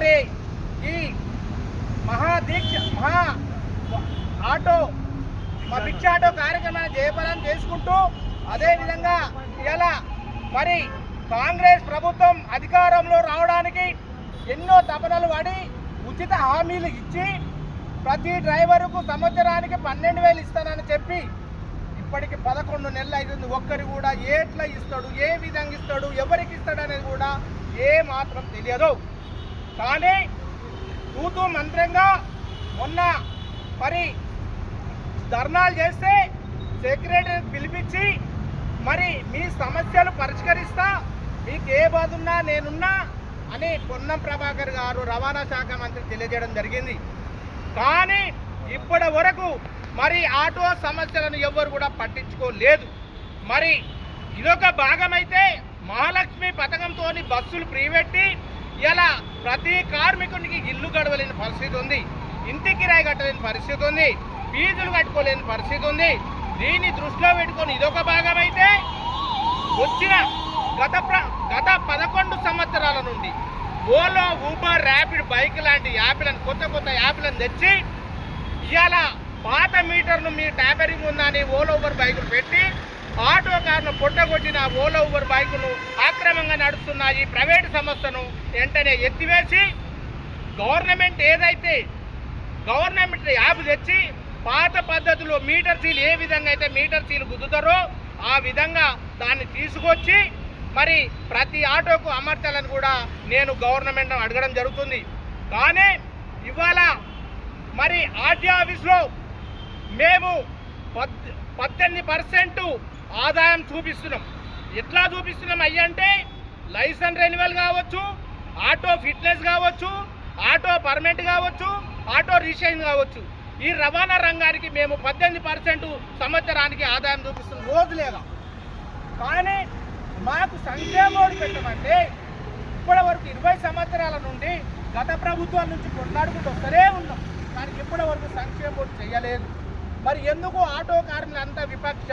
మరి ఈ మహాదీక్ష మహా ఆటో మా భిక్ష ఆటో కార్యక్రమాన్ని జయప్రదం చేసుకుంటూ అదేవిధంగా ఇలా మరి కాంగ్రెస్ ప్రభుత్వం అధికారంలో రావడానికి ఎన్నో తపనలు పడి ఉచిత హామీలు ఇచ్చి ప్రతి డ్రైవరుకు సంవత్సరానికి పన్నెండు వేలు ఇస్తానని చెప్పి ఇప్పటికి పదకొండు నెలలు అవుతుంది ఒక్కరి కూడా ఎట్లా ఇస్తాడు ఏ విధంగా ఇస్తాడు ఎవరికి ఇస్తాడు అనేది కూడా ఏ మాత్రం తెలియదు. కానీ తూతూ మంత్రంగా మొన్న మరి ధర్నాలు చేస్తే సెక్రటరీ పిలిపించి మరి మీ సమస్యలు పరిష్కరిస్తా మీకు ఏ బాధ ఉన్నా నేనున్నా అని పొన్నం ప్రభాకర్ గారు రవాణా శాఖ మంత్రి తెలియజేయడం జరిగింది. కానీ ఇప్పటి వరకు మరి ఆటో సమస్యలను ఎవ్వరు కూడా పట్టించుకోలేదు. మరి ఇదొక భాగమైతే మహాలక్ష్మి పథకంతో బస్సులు ప్రీవెట్టి ఇలా ప్రతి కార్మికునికి ఇల్లు గడవలేని పరిస్థితి ఉంది ఇంటి కిరాయి కట్టలేని పరిస్థితి ఉంది ఫీజులు కట్టుకోలేని పరిస్థితి ఉంది. దీన్ని దృష్టిలో పెట్టుకొని ఇదొక భాగం అయితే వచ్చిన గత ప్ర గత పదకొండు సంవత్సరాల నుండి ఓలో ఊబర్ ర్యాపిడ్ బైక్ లాంటి యాప్లను కొత్త కొత్త యాప్లను తెచ్చి ఇవాళ పాత మీటర్ను మీ ట్యాపరింగ్ ఉందని ఓలో ఊబర్ బైకులు పెట్టి ఆటో కార్ను పొట్టగొట్టిన ఓలో ఊబర్ బైకును అక్రమంగా నడుస్తున్న ఈ ప్రైవేట్ సంస్థను వెంటనే ఎత్తివేసి గవర్నమెంట్ ఏదైతే గవర్నమెంట్ యాప్ తెచ్చి పాత పద్ధతిలో మీటర్ సీల్ ఏ విధంగా అయితే మీటర్ సీల్ గుద్దుతారో ఆ విధంగా దాన్ని తీసుకొచ్చి మరి ప్రతి ఆటోకు అమర్చాలని కూడా నేను గవర్నమెంట్ అడగడం జరుగుతుంది. కానీ ఇవాళ మరి ఆర్టీ ఆఫీస్లో మేము పద్ పద్దెనిమిది పర్సెంటు ఆదాయం చూపిస్తున్నాం. ఎట్లా చూపిస్తున్నాం అయ్యంటే లైసెన్స్ రెన్యువల్ కావచ్చు ఆటో ఫిట్నెస్ కావచ్చు ఆటో పర్మిట్ కావచ్చు ఆటో రిజిస్ట్రేషన్ కావచ్చు. ఈ రవాణా రంగానికి మేము పద్దెనిమిది పర్సెంట్ సంవత్సరానికి ఆదాయం చూపిస్తున్న. రోజు లేదా? కానీ మాకు సంక్షేమోడు పెట్టమంటే ఇప్పటి వరకు ఇరవై సంవత్సరాల నుండి గత ప్రభుత్వాల నుంచి కొట్లాడుకుంటూ వస్తూనే ఉన్నాం. కానీ ఇప్పటి వరకు సంక్షేమోడు చేయలేదు. మరి ఎందుకు ఆటో కార్మికులు అంత విపక్ష?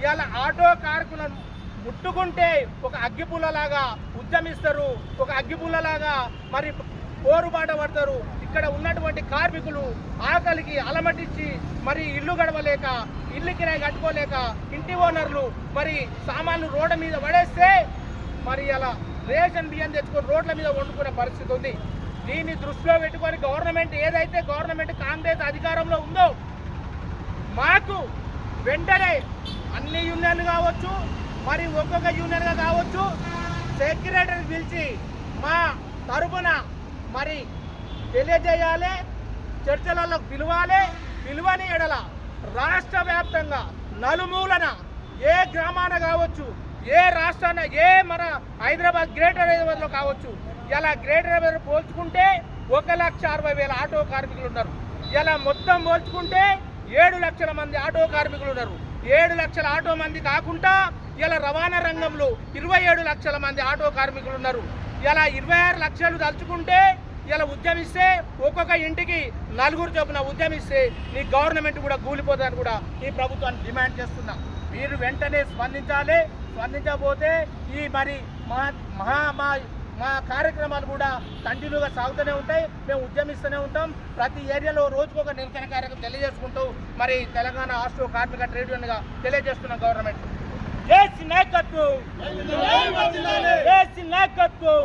ఇవాళ ఆటో కార్కులను ముట్టుకుంటే ఒక అగ్గిపుల్లలాగా ఉద్యమిస్తారు ఒక అగ్గిపుల్లలాగా మరి పోరుబాట పడతారు. ఇక్కడ ఉన్నటువంటి కార్మికులు ఆకలికి అలమటించి మరి ఇల్లు గడవలేక ఇల్లు కిరాయి కట్టుకోలేక ఇంటి ఓనర్లు మరి సామాన్లు రోడ్ల మీద పడేస్తే మరి అలా రేషన్ బియ్యం తెచ్చుకొని రోడ్ల మీద వండుకునే పరిస్థితి ఉంది. దీన్ని దృష్టిలో పెట్టుకొని గవర్నమెంట్ ఏదైతే గవర్నమెంట్ కాంగ్రెస్ అధికారంలో ఉందో మాకు వెంటనే అన్ని యూనియన్లు కావచ్చు మరి ఒక్కొక్క యూనియన్గా కావచ్చు సెక్రటరీ పిలిచి మా తరపున మరి తెలియజేయాలి చర్చలలో పిలవాలి పిలువని ఎడల రాష్ట్ర వ్యాప్తంగా నలుమూలన ఏ గ్రామాన కావచ్చు ఏ రాష్ట్రాన ఏ మన హైదరాబాద్ గ్రేటర్ హైదరాబాద్లో కావచ్చు ఇలా గ్రేటర్ హైదరాబాద్ పోల్చుకుంటే ఒక లక్ష అరవై వేల ఆటో కార్మికులు ఉన్నారు. ఇలా మొత్తం పోల్చుకుంటే ఏడు లక్షల మంది ఆటో కార్మికులు ఉన్నారు. ఏడు లక్షల ఆటో మంది కాకుండా ఇలా రవాణా రంగంలో ఇరవై ఏడు లక్షల మంది ఆటో కార్మికులు ఉన్నారు. ఇలా ఇరవై ఆరు లక్షలు తలుచుకుంటే ఇలా ఉద్యమిస్తే ఒక్కొక్క ఇంటికి నలుగురు చొప్పున ఉద్యమిస్తే నీ గవర్నమెంట్ కూడా కూలిపోతుందని కూడా ఈ ప్రభుత్వాన్ని డిమాండ్ చేస్తున్నా. మీరు వెంటనే స్పందించాలి. స్పందించకపోతే ఈ మరి మహా మహా మా కార్యక్రమాలు కూడా కంటిన్యూగా సాగుతూనే ఉంటాయి. మేము ఉద్యమిస్తూనే ఉంటాం. ప్రతి ఏరియాలో రోజుకొక నిరసన కార్యక్రమం తెలియజేసుకుంటూ మరి తెలంగాణ ఆస్ట్రో కార్మిక ట్రేడ్ యూనియన్గా తెలియజేస్తున్నాం గవర్నమెంట్. ఏసీ నాయకత్వం! ఏసీ నాయకత్వం!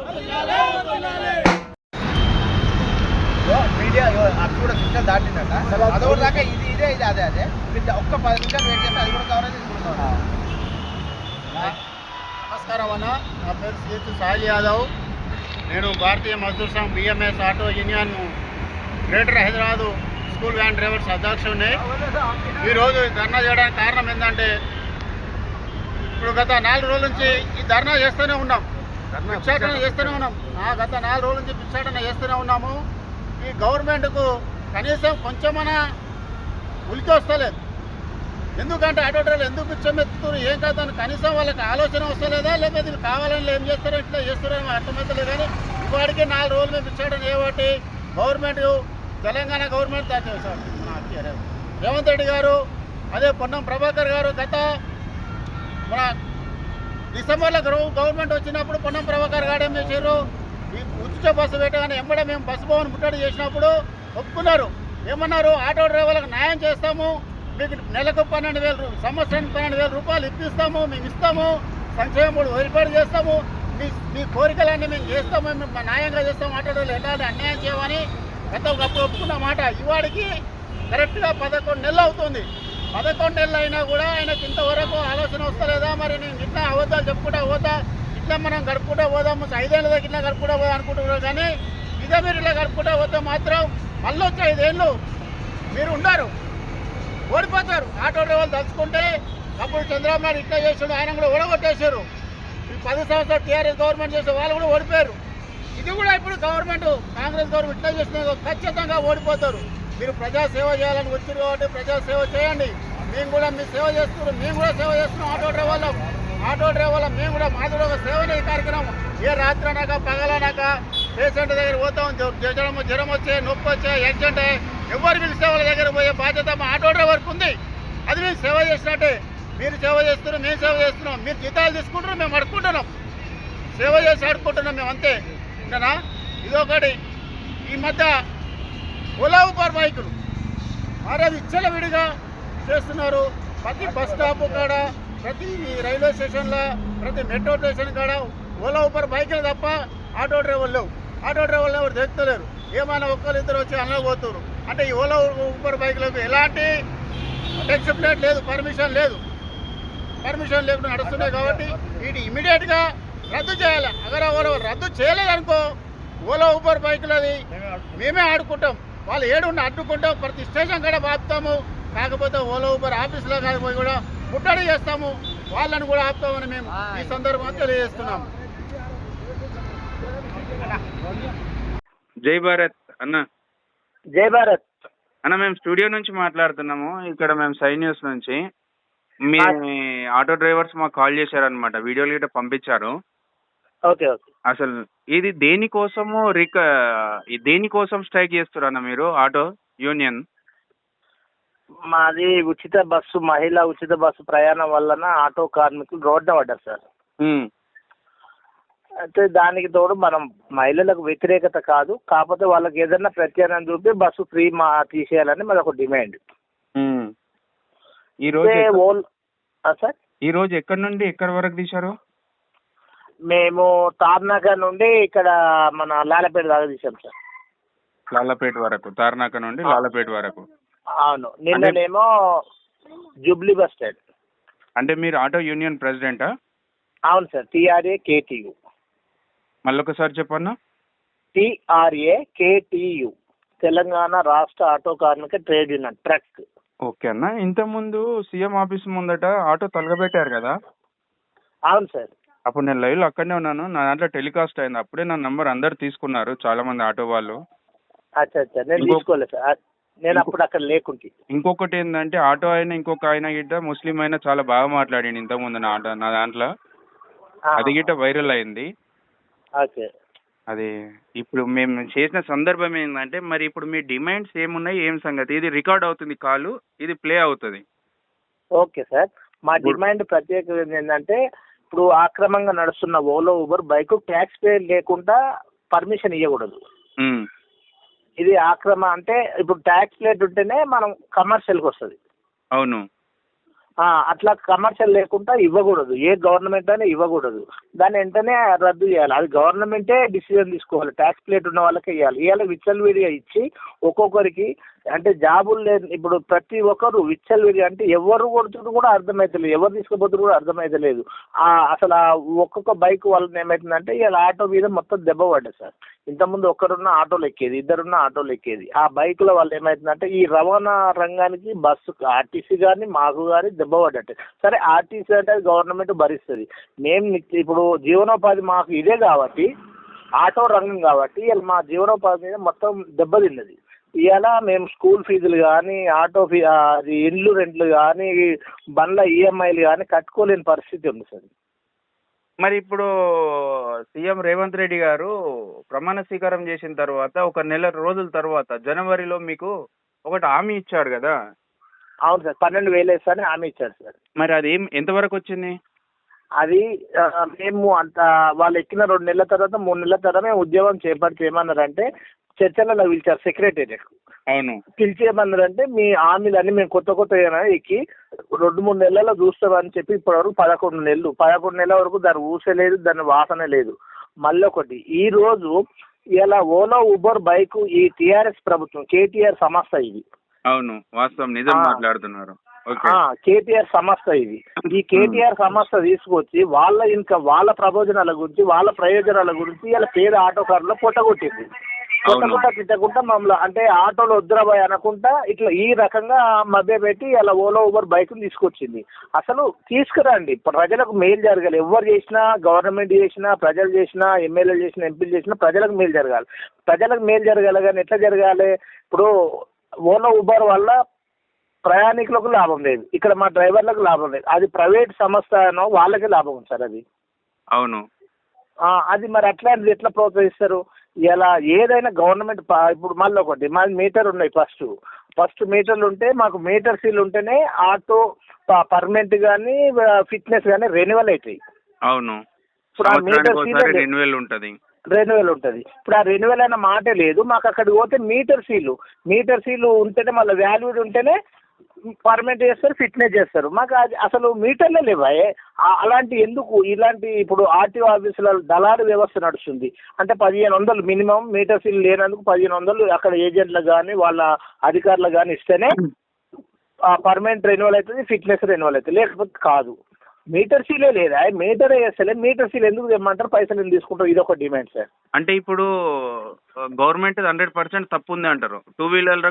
మీడియా అక్కడ కూడా సిగ్నల్ దాటిందట. అదొకటి దాకా ఇది ఇదే ఇది అదే అదే. ఒక్క పది నిమిషాలు వెయిట్ చేస్తే అది కూడా ఇది కూడా coverage. నమస్కారం అన్న. నా పేరు సాయి యాదవ్. నేను Bharatiya Mazdoor Sangh BMS auto union greater Hyderabad school van drivers అధ్యక్షుడిని. ఈరోజు ధర్నా చేయడానికి కారణం ఏంటంటే ఇప్పుడు గత నాలుగు రోజుల నుంచి ఈ ధర్నా చేస్తూనే ఉన్నాం. భిక్షాటన చేస్తూనే ఉన్నాం. నా గత నాలుగు రోజుల నుంచి భిక్షాటన చేస్తూనే ఉన్నాము. ఈ గవర్నమెంట్కు కనీసం కొంచెమైనా ఉలికి వస్తలేదు. ఎందుకంటే ఆటో డ్రైవర్లు ఎందుకు పిచ్చం ఎత్తుతున్నారు ఏం కాదని కనీసం వాళ్ళకి ఆలోచన వస్తలేదా లేకపోతే వీళ్ళు కావాలని ఏం చేస్తారో ఇట్లా చేస్తారో ఏమో అర్థమవుతలేదు కానీ వాడికి నాలుగు రోజులు మేము పిచ్చాడని ఏవాటి గవర్నమెంట్ తెలంగాణ గవర్నమెంట్ దాని సార్ రేవంత్ రెడ్డి గారు అదే పొన్నం ప్రభాకర్ గారు గత మన డిసెంబర్లో గవర్నమెంట్ వచ్చినప్పుడు పొన్నం ప్రభాకర్ గారు ఏం చేశారు? ఈ ఉచిత బస్సు పెట్టగానే ఎంబడే మేము బస్సు భవన్ ముట్టడి చేసినప్పుడు ఒప్పుకున్నారు. ఏమన్నారు? ఆటో డ్రైవర్లకు న్యాయం చేస్తాము. మీకు నెలకు పన్నెండు వేలు సంవత్సరానికి పన్నెండు వేల రూపాయలు ఇప్పిస్తాము మేము ఇస్తాము సంక్షేమ బోర్డు ఏర్పాటు చేస్తాము మీ మీ కోరికలన్నీ మేము చేస్తాము మేము న్యాయంగా చేస్తాము ఆటో ఎలాంటి అన్యాయం చేయమని గత ఒకప్పుడు ఒప్పుకున్న మాట. ఇవాడికి కరెక్ట్గా పదకొండు నెలలు అవుతుంది. పదకొండు నెలలు అయినా కూడా ఆయనకి ఇంతవరకు ఆలోచన వస్తలేదా? మరి నేను ఇట్లా అవద్దా చెప్పుకుంటా పోతా? ఇట్లా మనం గడుపుకుంటా పోదాము ఐదేళ్ళ దగ్గర ఇట్లా గడుపుకుంటా పోదాం అనుకుంటున్నారు కానీ ఇదే మీరు ఇలా గడుపుకుంటా పోతే మాత్రం మళ్ళీ వచ్చే ఐదేళ్ళు మీరు ఉన్నారు. ఓడిపోతారు. ఆటో డ్రైవర్లు తలుచుకుంటే అప్పుడు చంద్రబాబు నాయుడు ఇట్లా చేసాడు ఆయన కూడా ఓడగొట్టేశారు. ఈ పది సంవత్సరాలు టీఆర్ఎస్ గవర్నమెంట్ చేసే వాళ్ళు కూడా ఓడిపోయారు. ఇది కూడా ఇప్పుడు గవర్నమెంట్ కాంగ్రెస్ గవర్నమెంట్ ఇట్లా చేసిన ఖచ్చితంగా ఓడిపోతారు. మీరు ప్రజాసేవ చేయాలని వచ్చారు కాబట్టి ప్రజా సేవ చేయండి. మేము కూడా మీ సేవ చేస్తున్నాం. మేము కూడా సేవ చేస్తున్నాం ఆటో డ్రైవర్లం. ఆటో డ్రైవర్ల మేము కూడా మాది కూడా ఒక సేవనే కార్యక్రమం. ఏ రాత్రి అనక పగలనక పేషెంట్ దగ్గర పోతాం జ్వరం జ్వరం వచ్చే నొప్పి వచ్చే యాక్సిడెంట్ అయ్యే ఎవరు మీరు సేవల దగ్గర పోయే బాధ్యత మా ఆటో డ్రైవర్కి ఉంది. అది మేము సేవ చేసినట్టే. మీరు సేవ చేస్తున్నారు మేము సేవ చేస్తున్నాం. మీరు జీతాలు తీసుకుంటారు మేము అడుక్కుంటున్నాం. సేవ చేసి ఆడుకుంటున్నాం మేము అంతే. ఇంకనా ఇదొకటి. ఈ మధ్య ఓలా ఊబర్ బైకులు. మరి ఇచ్చల విడిగా చేస్తున్నారు. ప్రతి బస్ స్టాప్ కాడ ప్రతి రైల్వే స్టేషన్లో ప్రతి మెట్రో స్టేషన్ కాడ ఓలా ఊబర్ బైకులు తప్ప ఆటో డ్రైవర్లు లేవు. ఆటో డ్రైవర్లు ఎవరు తెచ్చుతలేరు ఏమైనా ఒక్కరు ఇద్దరు వచ్చి అందులో అంటే ఈ ఓలా ఊబర్ బైక్లకు ఎలాంటి టెక్స్ ప్లేట్ లేదు పర్మిషన్ లేదు. పర్మిషన్ లేకుండా నడుస్తున్నాయి కాబట్టి వీటి ఇమీడియట్గా రద్దు చేయాలి. అగర ఓలా రద్దు చేయలేదనుకో ఓలా ఊబర్ బైకులది మేమే ఆడుకుంటాం. వాళ్ళు ఏడున్న అడ్డుకుంటాం. ప్రతి స్టేషన్ కూడా ఆపుతాము. కాకపోతే ఓలా ఊబర్ ఆఫీసులో కాకపోయి కూడా ముట్టడి చేస్తాము. వాళ్ళని కూడా ఆపుతామని మేము ఈ సందర్భంగా తెలియజేస్తున్నాము జై భారత్ అన్న. జై భారత్. అన్న మేము స్టూడియో నుంచి మాట్లాడుతున్నాము. ఇక్కడ మేము సై న్యూస్ నుంచి. మీ ఆటో డ్రైవర్స్ మాకు కాల్ చేశారనమాట వీడియోలు గిట్ట పంపించారు. Okay okay. అసలు ఇది దేనికోసము రిక దేనికోసం స్ట్రైక్ చేస్తారన్న మీరు ఆటో యూనియన్? మాది ఉచిత బస్సు మహిళా ఉచిత బస్సు ప్రయాణం వలన ఆటో కార్మికులు రోడ్డున పడ్డారు సార్. అయితే దానికి తోడు మనం మహిళలకు వ్యతిరేకత కాదు. కాకపోతే వాళ్ళకి ఏదైనా ప్రత్యామ్నాయం చూపి బస్సు ఫ్రీ మా తీసేయాలని మాది ఒక డిమాండ్. ఈ రోజు సార్? ఈ రోజు ఎక్కడి నుండి ఎక్కడి వరకు తీశారు? మేము తార్నగర్ నుండి ఇక్కడ మన లాలపేట దాకా తీసాం సార్. లాలపేట వరకు. తార్నాక నుండి లాలపేట వరకు. అవును. నిన్ననేమో జూబ్లీ బస్ స్టాండ్. అంటే మీరు ఆటో యూనియన్ ప్రెసిడెంటా? అవును సార్. టీఆర్ఏ కేటీయు. మళ్ళీ ఒకసారి చెప్పన్నా? టీఆర్ఏ కేటీయు తెలంగాణ రాష్ట్ర ఆటో కార్మిక ట్రేడ్ యూనియన్ ట్రక్. ఓకే అన్న. ఇంతకుముందు సీఎం ఆఫీస్ ముందట ఆటో తలగబెట్టారు కదా? అవును సార్. అప్పుడు నేను లైవ్లో అక్కడనే ఉన్నాను. నా దాంట్లో టెలికాస్ట్ అయింది. అప్పుడే నా నంబర్ అందరు తీసుకున్నారు చాలా మంది ఆటో వాళ్ళు. అచ్చా అచ్చా. నేను ఇంకో- తీసుకోలేదు సార్. అ- నేను అప్పుడు అక్కడ లేకుంటే. ఇంకొకటి ఏంటంటే ఆటో అయినా ఇంకొక ఆయన గిట్ట ముస్లిం అయినా చాలా బాగా మాట్లాడింది ఇంతకుముందు నా ఆటో నా దాంట్లో. అది గిట్ట వైరల్ అయింది. ఓకే. అది ఇప్పుడు మేము చేసిన సందర్భం ఏంటంటే మరి ఇప్పుడు మీ డిమాండ్స్ ఏమున్నాయి ఏం సంగతి? ఇది రికార్డ్ అవుతుంది కాలు ఇది ప్లే అవుతుంది. Okay sir. మా. డిమాండ్ ప్రత్యేకత ఏంటంటే ఇప్పుడు ఆక్రమంగా నడుస్తున్న Ola Uber bike tax pay లేకుండా పర్మిషన్ ఇవ్వకూడదు ఇది ఆక్రమ అంటే ఇప్పుడు ట్యాక్స్ ప్లేట్ ఉంటేనే మనం కమర్షియల్కి వస్తుంది. అవును. అట్లా కమర్షియల్ లేకుండా ఇవ్వకూడదు. ఏ గవర్నమెంట్ అయినా ఇవ్వకూడదు. దాన్ని వెంటనే రద్దు చేయాలి. అది గవర్నమెంటే డిసిజన్ తీసుకోవాలి. ట్యాక్స్ ప్లేట్ ఉన్న వాళ్ళకే ఇవ్వాలి. ఇవాళ విచ్చలవిడిగా ఇచ్చి ఒక్కొక్కరికి అంటే జాబులు లేదు ఇప్పుడు ప్రతి ఒక్కరు విచ్చలవిడిగా అంటే ఎవరు కొడుతున్నారు కూడా అర్థమైతలేదు ఎవరు తీసుకుపోతున్నారు కూడా అర్థమైతలేదు. ఆ, అసలు ఆ ఒక్కొక్క బైక్ వల్ల ఏమవుతుందంటే ఇలా ఆటో మీద మొత్తం దెబ్బ పడ్డది సార్. ఇంతకుముందు ఒక్కరున్న ఆటోలు ఎక్కేది ఇద్దరున్న ఆటోలు ఎక్కేది. ఆ బైకుల వల్ల ఏమవుతుందంటే ఈ రవాణా రంగానికి బస్సు ఆర్టీసీ కానీ మాకు కానీ దెబ్బ పడ్డట్టు. సరే ఆర్టీసీ అంటే అది గవర్నమెంట్ భరిస్తుంది. మేము ఇప్పుడు జీవనోపాధి మాకు ఇదే కాబట్టి ఆటో రంగం కాబట్టి ఇలా మా జీవనోపాధి మీద మొత్తం దెబ్బతిన్నది. ఇవాళ మేము స్కూల్ ఫీజులు కానీ ఆటో ఫీ అది ఇండ్లు రెంట్లు కానీ బండ్ల ఈఎంఐలు కానీ కట్టుకోలేని పరిస్థితి ఉంది సార్. మరి ఇప్పుడు సీఎం రేవంత్ రెడ్డి గారు ప్రమాణ స్వీకారం చేసిన తర్వాత ఒక నెల రోజుల తర్వాత జనవరిలో మీకు ఒకటి హామీ ఇచ్చాడు కదా? అవును సార్. పన్నెండు వేలు వేస్తానని హామీ ఇచ్చారు సార్. మరి అది ఏం ఎంతవరకు వచ్చింది? అది ఆ, మేము అంత వాళ్ళు ఎక్కిన రెండు నెలల తర్వాత మూడు నెలల తర్వాత మేము ఉద్యోగం చేపడితే ఏమన్నారంటే చర్చలలో పిలిచారు సెక్రటేరియట్ అవును. పిలిచి ఏమన్నారంటే మీ హామీలన్నీ మేము కొత్త కొత్త ఎక్కి రెండు మూడు నెలల్లో చూస్తామని చెప్పి ఇప్పటివరకు పదకొండు నెలలు. పదకొండు నెలల వరకు దాని ఊసే లేదు దాని వాసన లేదు. మళ్ళీ ఒకటి ఈ రోజు ఇలా ఓలా ఉబర్ బైక్ ఈ టిఆర్ఎస్ ప్రభుత్వం కేటీఆర్ సంస్థ ఇది. అవును వాస్తవం. నిజం. మాట్లాడుతున్నారు. కేటీఆర్ సంస్థ ఇది. ఈ కేటీఆర్ సంస్థ తీసుకొచ్చి వాళ్ళ ఇంకా వాళ్ళ ప్రయోజనాల గురించి వాళ్ళ ప్రయోజనాల గురించి ఇలా పేద ఆటోకారులు పొట్టగొట్టింది కొట్టకుండా తిట్టకుండా మమ్మల్ని అంటే ఆటోలో వద్దురాబాయ్ అనకుండా ఇట్లా ఈ రకంగా మభ్య పెట్టి ఇలా ఓలో ఊబర్ బైక్ తీసుకొచ్చింది. అసలు తీసుకురండి. ప్రజలకు మేలు జరగాలి. ఎవరు చేసినా గవర్నమెంట్ చేసినా ప్రజలు చేసినా ఎమ్మెల్యేలు చేసినా ఎంపీలు చేసినా ప్రజలకు మేలు జరగాలి. ప్రజలకు మేలు జరగాలి కానీ ఎట్లా జరగాలి? ఇప్పుడు ఓలో ఊబర్ వల్ల ప్రయాణికులకు లాభం లేదు. ఇక్కడ మా డ్రైవర్లకు లాభం లేదు. అది ప్రైవేట్ సంస్థనో వాళ్ళకే లాభం ఉంది సార్ అది. అవును. అది మరి అట్లాంటిది ఎట్లా ప్రోత్సహిస్తారు? ఇలా ఏదైనా గవర్నమెంట్ ఇప్పుడు మళ్ళీ ఒకటి మాది మీటర్ ఉన్నాయి ఫస్ట్ ఫస్ట్ మీటర్లు ఉంటే మాకు మీటర్ సీల్ ఉంటేనే ఆటో పర్మనెంట్ కానీ ఫిట్నెస్ కానీ రెన్యువల్ అవుతాయి అవును. ఇప్పుడు ఆ మీటర్ సీల్ రెన్యువల్ ఉంటది. రెన్యువల్ ఉంటుంది. ఇప్పుడు ఆ రెన్యువల్ అన్న మాటే లేదు. మాకు అక్కడికి పోతే మీటర్ సీలు మీటర్ సీలు ఉంటేనే మళ్ళీ వాల్యూడ్ ఉంటేనే పర్మనెంట్ చేస్తారు ఫిట్నెస్ చేస్తారు. మాకు అది అసలు మీటర్లే లేవాయే. అలాంటి ఎందుకు? ఇలాంటి ఇప్పుడు ఆర్టీఓ ఆఫీసుల దళారు వ్యవస్థ నడుస్తుంది. అంటే పదిహేను వందలు మినిమం మీటర్ సీల్ లేనందుకు పదిహేను వందలు అక్కడ ఏజెంట్లకు కానీ వాళ్ళ అధికారులకు కానీ ఇస్తేనే పర్మనెంట్ రెన్యువల్ అవుతుంది ఫిట్నెస్ రెన్యువల్ అవుతుంది. లేకపోతే కాదు. మీటర్ సీలే లేదా? మీటర్ వేస్తలే మీటర్ సీల్ ఎందుకు తెమ్మంటారు? పైసలు ఎందుకు తీసుకుంటారు? ఇది ఒక డిమాండ్ సార్. అంటే ఇప్పుడు గవర్నమెంట్ హండ్రెడ్ పర్సెంట్ తప్పు ఉంది అంటారు. Two wheeler.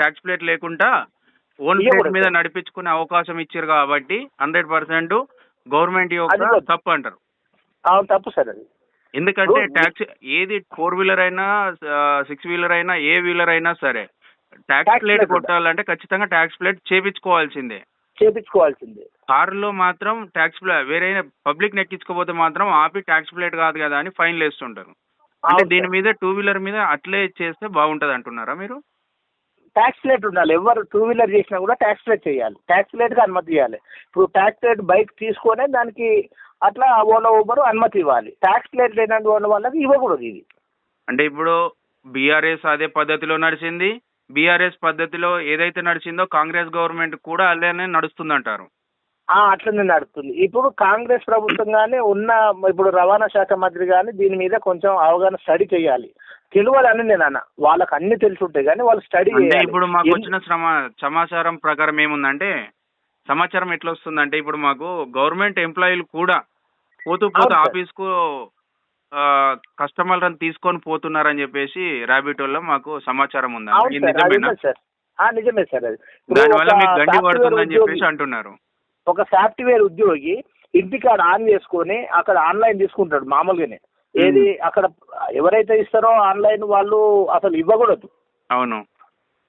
ట్యాక్స్ ప్లేట్ లేకుండా ఓన్ ప్లేట్ మీద. నడిపించుకునే అవకాశం ఇచ్చారు కాబట్టి హండ్రెడ్ పర్సెంట్ గవర్నమెంట్ యొక్క తప్పు అంటారు. తప్పు సార్ అది. ఎందుకంటే ట్యాక్స్ ఏది ఫోర్ వీలర్ అయినా సిక్స్ వీలర్ అయినా ఏ వీలర్ అయినా సరే ట్యాక్స్ ప్లేట్ కొట్టాలంటే ఖచ్చితంగా ట్యాక్స్ ప్లేట్ చేపించుకోవాల్సిందే. చేపించుకోవాల్సిందే. కారులో మాత్రం ట్యాక్స్ ప్లేట్ వేరే పబ్లిక్ నెక్కించుకోపోతే మాత్రం ఆపి ట్యాక్స్ ప్లేట్ కాదు కదా అని ఫైన్ వేస్తుంటారు అంటే దీని. మీద టూ వీలర్ మీద అట్లే చేస్తే బాగుంటది అంటున్నారా మీరు? ట్యాక్స్ ప్లేట్ ఉండాలి. ఎవరు టూ వీలర్ చేసినా కూడా ట్యాక్స్ ప్లేట్ చేయాలి. ట్యాక్స్ ప్లేట్కి అనుమతి ఇవ్వాలి. ఇప్పుడు ట్యాక్స్ ప్లేట్ బైక్ తీసుకొనే దానికి అట్లా ఓలా ఊబర్ అనుమతి ఇవ్వాలి. ట్యాక్స్ ప్లేట్ లేనటువంటి వాళ్ళకి ఇవ్వకూడదు ఇది. అంటే ఇప్పుడు బీఆర్ఎస్ అదే పద్ధతిలో నడిచింది. బీఆర్ఎస్ పద్ధతిలో ఏదైతే నడిచిందో కాంగ్రెస్ గవర్నమెంట్ కూడా అలానే నడుస్తుందంటారు. అట్లనే నడుస్తుంది. ఇప్పుడు కాంగ్రెస్ ప్రభుత్వం కానీ ఉన్న ఇప్పుడు రవాణా శాఖ మంత్రి కానీ దీని మీద కొంచెం అవగాహన స్టడీ చేయాలి. తెలియాలని నేను అన్న. వాళ్ళకి అన్ని తెలిసి ఉంటాయి కానీ వాళ్ళు స్టడీ అంటే ఇప్పుడు మాకు వచ్చిన శ్రమ సమాచారం ప్రకారం ఏముందంటే సమాచారం ఎట్లా వస్తుందంటే ఇప్పుడు మాకు గవర్నమెంట్ ఎంప్లాయీలు కూడా పోతూ పోతూ అవును సార్. ఆఫీస్కు కస్టమర్లను తీసుకొని పోతున్నారని చెప్పేసి ర్యాబిట్ వల్ల మాకు సమాచారం ఉందండి. నిజమేనా? నిజమే సార్. అది. దానివల్ల మీకు గండి పడుతుందని చెప్పేసి అంటున్నారు. ఒక సాఫ్ట్వేర్ ఉద్యోగి ఇంటికాడ ఆన్ చేసుకొని అక్కడ ఆన్లైన్ తీసుకుంటాడు మామూలుగానే. ఏది అక్కడ ఎవరైతే ఇస్తారో ఆన్లైన్ వాళ్ళు అసలు ఇవ్వకూడదు. అవును.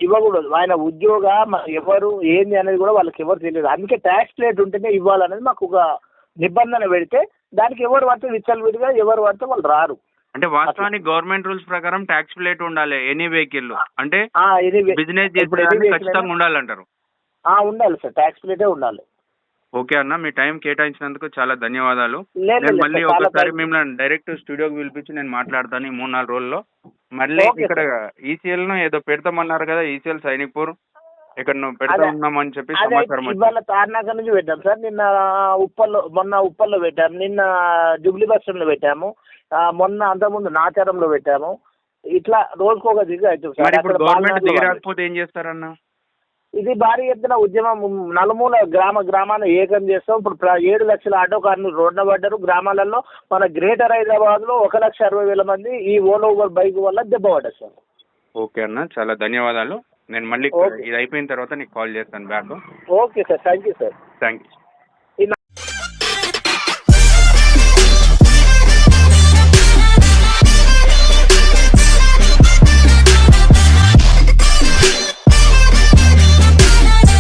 ఇవ్వకూడదు. ఆయన ఉద్యోగ ఎవరు ఏంది అనేది కూడా వాళ్ళకి ఎవరు తెలియదు. అందుకే ట్యాక్స్ ప్లేట్ ఉంటేనే ఇవ్వాలనేది మాకు ఒక నిబంధన పెడితే దానికి ఎవరు పడితే విచ్చలవిడిగా ఎవరు పడితే వాళ్ళు రారు. అంటే వాస్తవానికి గవర్నమెంట్ రూల్స్ ప్రకారం ట్యాక్స్ ప్లేట్ ఉండాలి ఎనీ వెహికల్. అంటే బిజినెస్ ఖచ్చితంగా ఉండాలంటారు. ఆ, ఉండాలి సార్. ట్యాక్స్ ప్లేటే ఉండాలి. ఓకే అన్న మీ టైం కేటాయించినందుకు చాలా ధన్యవాదాలు. నేను మళ్ళీ ఒకసారి. మిమ్మల్ని డైరెక్ట్ స్టూడియోకి పిలిపించి నేను మాట్లాడతాను ఈ మూడు నాలుగు రోజుల్లో. మళ్ళీ ఇక్కడ ఈసీఎల్ను ఏదో పెడతామన్నారు కదా ఈసీఎల్ సైనిక్పూర్. ఇక్కడ నువ్వు పెడతా. ఉన్నామని చెప్పి సమాచారం ఇవాళ తార్నాక నుంచి పెట్టాం సార్. నిన్న ఉప్పల్లో మొన్న ఉప్పల్లో పెట్టాము నిన్న జుబ్లీ బస్ స్టాండ్లో పెట్టాము. మొన్న అంతకుముందు నాచారంలో పెట్టాము. ఇట్లా రోజుకు ఒక దిగు అవుతుంది సార్. గవర్నమెంట్ దిగి. రాకపోతే ఏం చేస్తారన్న? ఇది భారీ ఎత్తున ఉద్యమం. నలుమూల గ్రామ గ్రామాన్ని ఏకం చేస్తాం. ఇప్పుడు ఏడు లక్షల ఆటో కార్మికులు రోడ్న పడ్డారు. గ్రామాలలో మన గ్రేటర్ హైదరాబాద్లో ఒక లక్ష అరవై వేల మంది ఈ ఓలా ఊబర్ బైక్ వల్ల దెబ్బ పడ్డారు సార్ ఓకే అన్న చాలా ధన్యవాదాలు. నేను మళ్ళీ. ఇది అయిపోయిన తర్వాత నీకు కాల్ చేస్తాను back. Okay sir thank you sir. Thank you